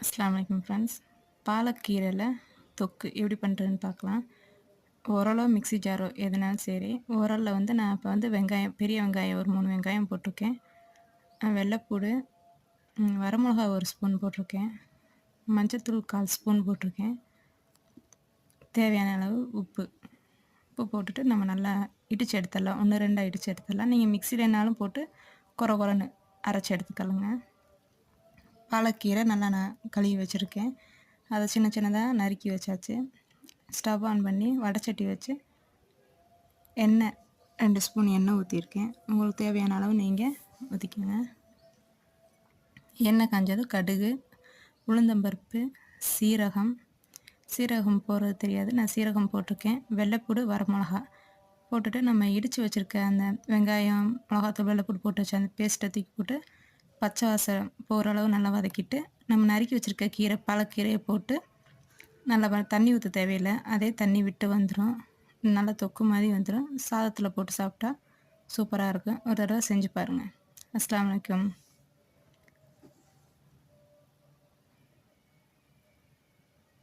அஸ்லாம் வலைக்கம் ஃப்ரெண்ட்ஸ் பாலக்கீரையில் தொக்கு எப்படி பண்ணுறதுன்னு பார்க்கலாம். உரலோ மிக்ஸி ஜாரோ எதுனாலும் சரி. உரலில் வந்து நான் இப்போ வந்து வெங்காயம் பெரிய வெங்காயம் ஒரு மூணு வெங்காயம் போட்டிருக்கேன். வெள்ளைப்பூடு வரமிளகா ஒரு ஸ்பூன் போட்டிருக்கேன். மஞ்சத்தூள் கால் ஸ்பூன் போட்டிருக்கேன். தேவையான அளவு உப்பு. உப்பு போட்டுட்டு நம்ம நல்லா இடித்து எடுத்துடலாம். ஒன்று ரெண்டாக இடித்து எடுத்துடலாம். நீங்கள் மிக்சிலனாலும் போட்டு குறை குறைன்னு அரைச்சி எடுத்துக்கலுங்க. பாலக்கீரை நல்லா நான் கழுவி வச்சுருக்கேன். அதை சின்ன சின்னதாக நறுக்கி வச்சாச்சு. ஸ்டவ் ஆன் பண்ணி வடைச்சட்டி வச்சு எண்ணெய் ரெண்டு ஸ்பூன் எண்ணெய் ஊற்றிருக்கேன் உங்களுக்கு தேவையான அளவு நீங்கள் ஊற்றிக்கோங்க எண்ணெய் காஞ்சதும் கடுகு உளுந்தம்பருப்பு சீரகம். சீரகம் போடுறது தெரியாது. நான் சீரகம் போட்டிருக்கேன். வெள்ளைப்பூடு வரமிளகா போட்டுட்டு நம்ம இடித்து வச்சுருக்க அந்த வெங்காயம் மிளகாத்தூள் வெள்ளைப்பூடு போட்டு வச்சு அந்த பேஸ்ட்டை தூக்கி போட்டு பச்சை வாசம் போகிற அளவு நல்லா வதக்கிட்டு நம்ம நறுக்கி வச்சுருக்க கீரை பழக்கீரையை போட்டு நல்லா வ- தண்ணி ஊற்ற தேவையில்லை. அதே தண்ணி விட்டு வந்துடும் நல்லா தொக்கு மாதிரி வந்துடும் சாதத்தில் போட்டு சாப்பிட்டா சூப்பராக இருக்கும். ஒரு தடவை செஞ்சு பாருங்கள் அஸ்லாம் வலைக்கம்